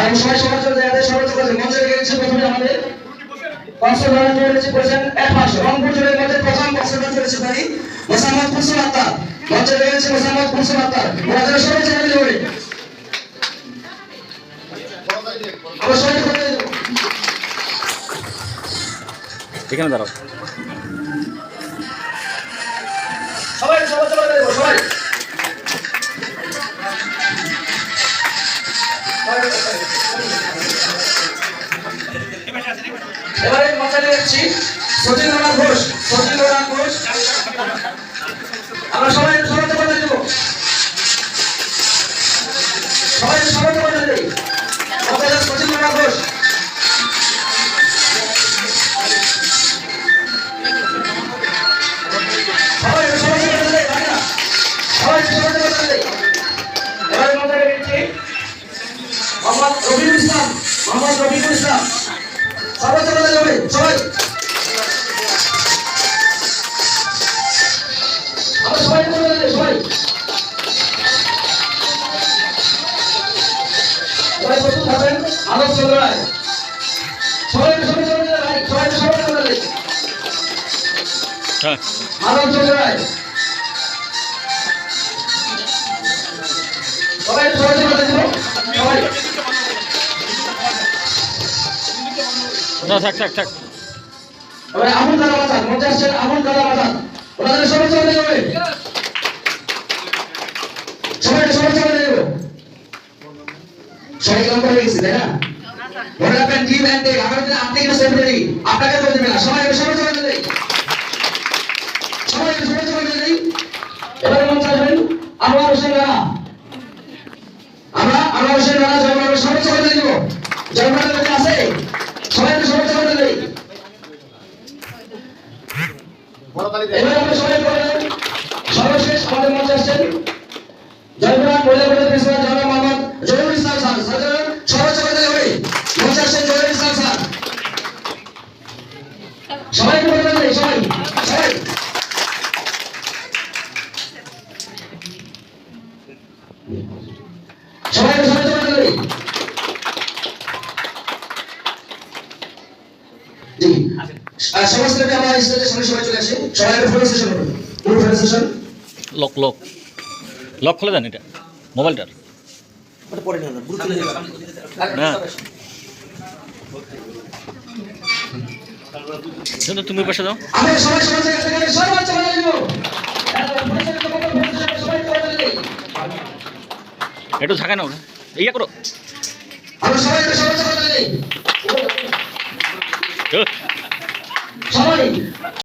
আর আমি সবাই সবার সবার জন্য মঞ্চে গেছে প্রথমে আমাদের। কনসালটেন্ট চলেছে প্রেসেন্ট এক মাস রংপুর জেলার মধ্যে প্রথম কনসালটেন্ট চলেছে পারি মোসাম্মদ কুলসুম আক্তার। মঞ্চে গেছে মোসাম্মদ আক্তার। ওনাদের সবাই চ্যানেল জুড়ে এখানে দাঁড়াও। সবাই সবাই সবাই। এবারে মঞ্চে যাচ্ছি সচিন রোনা ঘোষ সচিন রোনা ঘোষ। আমরা সবাই সবাই করে দেবো। সবাই সবাই করে দেবো মঞ্চে সচিন রোনা ঘোষ। সবাই সবাই করে দেবে সবাই সবাই করে দেবে এবারে মঞ্চে যাচ্ছি। মোহাম্মদ রবিউল ইসলাম মোহাম্মদ রবিউল ইসলাম। সবাই চলে যাবে সবাই। আমরা সবাই চলে যাবে সবাই। সবাই প্রস্তুত থাকবেন আলোক চন্দ্র রায় সবাই সবাই চলে যাবে ভাই। সবাই সবাই চলে যাবে আলোক চন্দ্র রায় না থাক থাক থাক। এবারে মাথান ওনাদের সবাই চলে যাবে। সবাই সবাই চলে যাবে। সবাই কেমন করে গেছি তাই না? মনে রাখবেন টিম অ্যান্ড টেক আগামী দিনে আপনি কিন্তু সেলিব্রিটি আপনাকে করে দেবে না। সবাই সবাই চলে যাবে। সবাই সবাই চলে যাবে। এবারে মঞ্চে আসবেন আনোয়ার হোসেন রানা। আমরা আনোয়ার হোসেন রানা সবাই চলে যাব জয়মাল লোকে আছে সবাই সবাই চলে যাবে এবার আমরা সবাই করে সর্বশেষ আমাদের মঞ্চে আসছেন জয়পুরহাট মহিলা বোর্ডের প্রিন্সিপাল জনাব মোহাম্মদ জহিরুল ইসলাম স্যার। স্যার, সবাই চলে যাবে মঞ্চে আসছেন জহিরুল ইসলাম স্যার। সবাই করে যাবে সবাই সবাই। সবাই সবাই যাবে জি। আর সমস্ত লোকে আমরা স্টেজের সামনে সবাই চলে আসি। সবাই একটা ফটো সেশন করবে পুরো photo session lock lock lock খুলে দেন এটা। মোবাইলটার ওটা পরে নিয়ে গ্রুপ না। কিন্তু তুমি পাশে দাও। আমরা সবাই থেকে সবাই চলে যাব একটু ঝাঁকায় নাও ইয়া করো। আমরা সবাই চলে